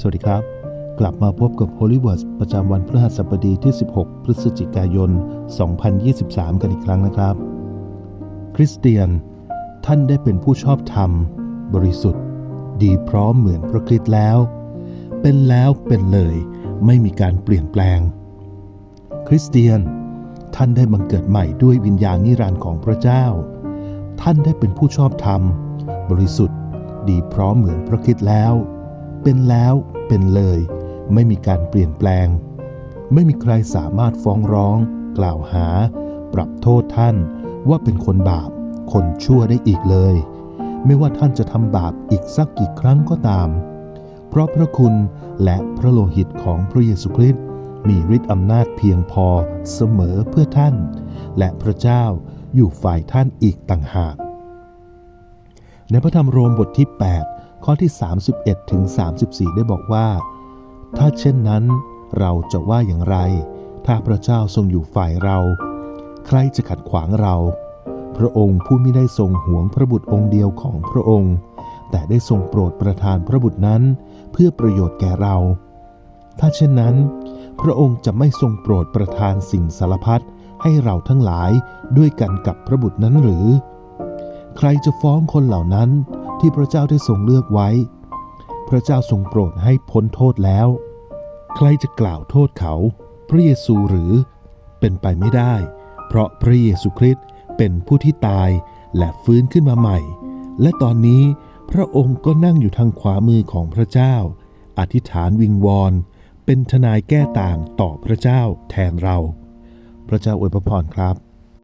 สวัสดีครับ กลับมาพบกับ Holy Words ประจำวันพฤหัสบดีที่ 16 พฤศจิกายน 2023 กันอีกครั้งนะครับ คริสเตียน ท่านได้เป็นผู้ชอบธรรม บริสุทธิ์ ดีพร้อมเหมือนพระคริสต์แล้ว เป็นแล้วเป็นเลย ไม่มีการเปลี่ยนแปลง คริสเตียน ท่านได้บังเกิดใหม่ด้วยวิญญาณนิรันดร์ของพระเจ้า ท่านได้เป็นผู้ชอบธรรม บริสุทธิ์ ดีพร้อมเหมือนพระคริสต์แล้ว เป็นแล้วเป็นเลย ไม่มีการเปลี่ยนแปลง ไม่มีใครสามารถฟ้องร้อง กล่าวหา ปรับโทษท่านว่าเป็นคนบาป คนชั่วได้อีกเลย ไม่ว่าท่านจะทำบาปอีกสักกี่ครั้งก็ตาม เพราะพระคุณและพระโลหิตของพระเยซูคริสต์มีฤทธิ์อำนาจเพียงพอเสมอเพื่อท่าน และพระเจ้าอยู่ฝ่ายท่านอีกต่างหาก ในพระธรรมโรมบทที่ 8 ข้อที่ 31ถึง34 ได้บอกว่า ถ้าเช่นนั้นเราจะว่าอย่างไร ถ้าพระเจ้าทรงอยู่ฝ่ายเรา ใครจะขัดขวางเรา พระองค์ผู้ไม่ได้ทรงหวงพระบุตรองค์เดียวของพระองค์ แต่ได้ทรงโปรดประทานพระบุตรนั้น เพื่อประโยชน์แก่เรา ถ้าเช่นนั้น พระองค์จะไม่ทรงโปรดประทานสิ่งสารพัดให้เราทั้งหลายด้วยกันกับพระบุตรนั้นหรือ ใครจะฟ้องคนเหล่านั้น ที่พระเจ้าได้ทรงเลือกไว้ พระเจ้าทรงโปรดให้พ้นโทษแล้ว ใครจะกล่าวโทษเขา พระเยซูหรือเป็นไปไม่ได้ เพราะพระเยซูคริสต์เป็นผู้ที่ตายและฟื้นขึ้นมาใหม่ และตอนนี้พระองค์ก็นั่งอยู่ทางขวามือของพระเจ้า อธิษฐานวิงวอนเป็นทนายแก้ต่างต่อพระเจ้าแทนเรา พระเจ้าอวยพระพรครับ